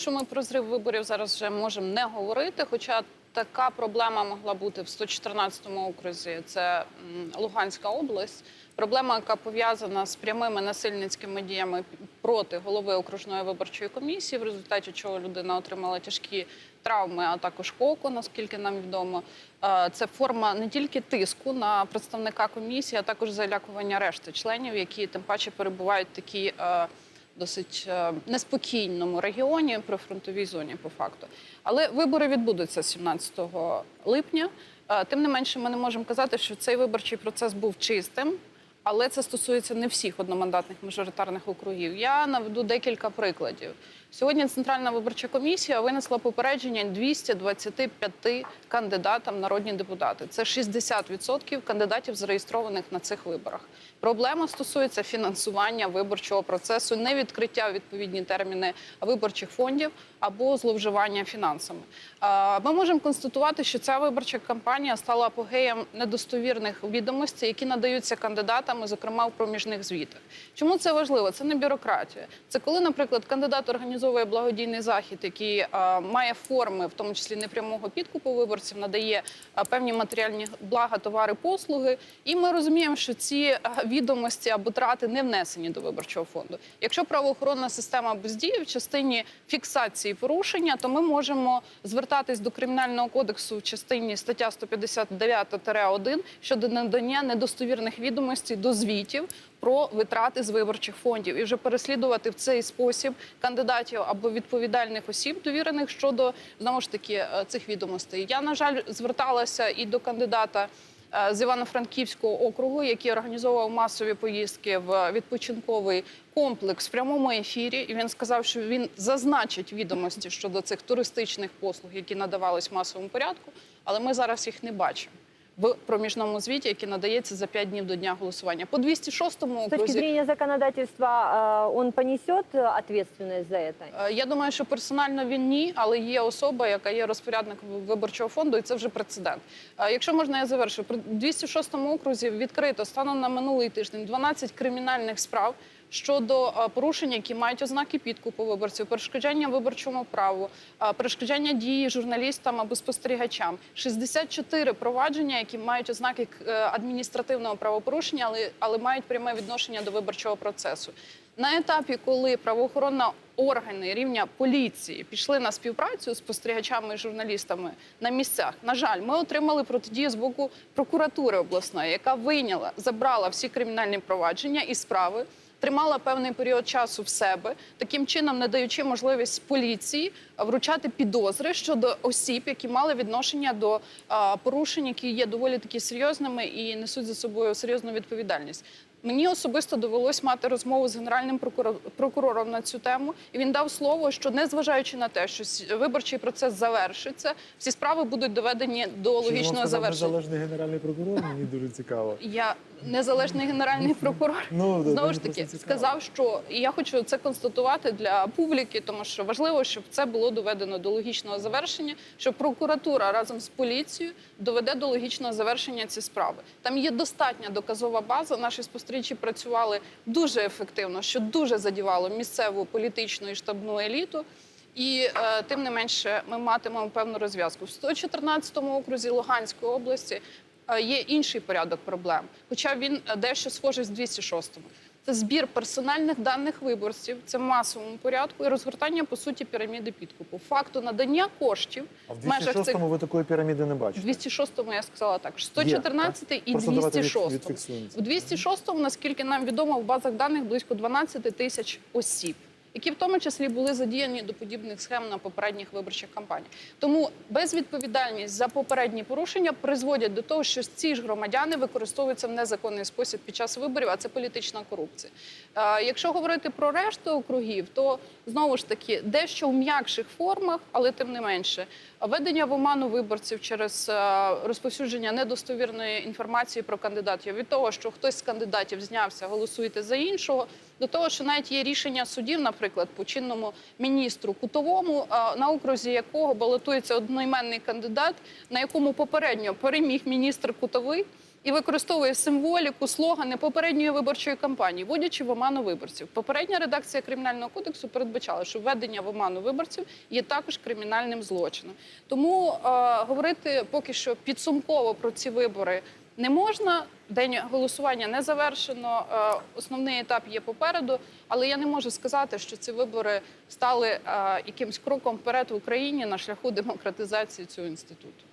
Що ми про зрив виборів зараз вже можемо не говорити, хоча така проблема могла бути в 114-му окрузі. Це Луганська область. Проблема, яка пов'язана з прямими насильницькими діями проти голови окружної виборчої комісії, в результаті чого людина отримала тяжкі травми, а також око, наскільки нам відомо. Е, Це форма не тільки тиску на представника комісії, а також залякування решти членів, які тим паче перебувають в такій е, досить е, неспокійному регіоні при фронтовій зоні, по факту. Але вибори відбудуться 17 липня. Е, Тим не менше, ми не можемо казати, що цей виборчий процес був чистим. Але це стосується не всіх одномандатних мажоритарних округів. Я наведу декілька прикладів. Сьогодні Центральна виборча комісія винесла попередження 225 кандидатам народні депутати. Це 60% кандидатів, зареєстрованих на цих виборах. Проблема стосується фінансування виборчого процесу, не відкриття відповідні терміни виборчих фондів або зловживання фінансами. Ми можемо констатувати, що ця виборча кампанія стала апогеєм недостовірних відомостей, які надаються кандидатами, зокрема в проміжних звітах. Чому це важливо? Це не бюрократія. Це коли, наприклад, кандидат організовує благодійний захід, який а, має форми, в тому числі непрямого підкупу виборців, надає а, певні матеріальні блага, товари, послуги. І ми розуміємо, що ці відомості або трати не внесені до виборчого фонду. Якщо правоохоронна система бездіє в частині фіксації порушення, то ми можемо звертатись до кримінального кодексу в частині стаття 159-1 щодо надання недостовірних відомостей до звітів про витрати з виборчих фондів і вже переслідувати в цей спосіб кандидатів або відповідальних осіб, довірених щодо знову ж таки е, цих відомостей. Я на жаль зверталася і до кандидата. е, З Івано-Франківського округу, який організовував масові поїздки в відпочинковий комплекс в прямому ефірі, і він сказав, що він зазначить відомості щодо цих туристичних послуг, які надавались в масовому порядку, але ми зараз їх не бачимо в проміжному звіті, який надається за 5 днів до дня голосування. По 206-му С точки окрузі зрения законодательства, э, он понесет э, ответственность за это? Е, Я думаю, що персонально він ні, але є особа, яка є розпорядником виборчого фонду, і це вже прецедент. Е, Якщо можна, я завершу. При 206-му окрузі відкрито станом на минулий тиждень 12 кримінальних справ щодо е, порушень, які мають ознаки підкупу виборців, перешкоджання виборчому праву, е, перешкоджання дії журналістам або спостерігачам. 64 провадження, які мають ознаки е, адміністративного правопорушення, але, але мають пряме відношення до виборчого процесу. На етапі, коли правоохоронна органи рівня поліції пішли на співпрацю з спостерігачами і журналістами на місцях, на жаль, ми отримали протидію з боку прокуратури обласної, яка вийняла, забрала всі кримінальні провадження і справи. Тримала певний період часу в себе, таким чином не даючи можливість поліції вручати підозри щодо осіб, які мали відношення до порушень, які є доволі такі серйозними і несуть за собою серйозну відповідальність. Мені особисто довелось мати розмову з генеральним прокурор- прокурором на цю тему, і він дав слово, що незважаючи на те, що виборчий процес завершиться, всі справи будуть доведені до логічного завершення. Незалежний генеральний прокурор, мені дуже цікаво. Я незалежний генеральний прокурор. Ну, Знову ж таки сказав, що і я хочу це констатувати для публіки, тому що важливо, щоб це було доведено до логічного завершення, щоб прокуратура разом з поліцією доведе до логічного завершення ці справи. Там є достатня доказова база. Наші спостерігачі працювали дуже ефективно, що дуже задівало місцеву політичну і штабну еліту. І е, тим не менше, ми матимемо певну розв'язку в 114-му окрузі Луганської області. е, Є інший порядок проблем, хоча він е, дещо схожий з 206-му. Це збір персональних даних виборців, це в масовому порядку і розгортання по суті піраміди підкупу. Факту надання коштів А в в межах цих ви такої піраміди не бачите? 206-му я сказала так, 114 так? і Просто давайте від- 206. В це. 206-му, наскільки нам відомо, в базах даних близько 12 тисяч осіб, які в тому числі були задіяні до подібних схем на попередніх виборчих кампаніях. Тому безвідповідальність за попередні порушення призводять до того, що ці ж громадяни використовуються в незаконний спосіб під час виборів, а це політична корупція. Якщо говорити про решту округів, то знову ж таки дещо в м'якших формах, але тим не менше, введення в оману виборців через розповсюдження недостовірної інформації про кандидатів від того, що хтось з кандидатів знявся, голосуєте за іншого. До того, що навіть є рішення судів, наприклад, по чинному міністру кутовому, на окрузі якого балотується одноіменний кандидат, на якому попередньо переміг міністр кутовий. і використовує символіку, слогани попередньої виборчої кампанії, вводячи в оману виборців. Попередня редакція кримінального кодексу передбачала, що введення в оману виборців є також кримінальним злочином. Тому е, говорити поки що підсумково про ці вибори не можна. День голосування не завершено. е, Основний етап є попереду, але я не можу сказати, що ці вибори стали е, якимсь кроком вперед в Україні на шляху демократизації цього інституту.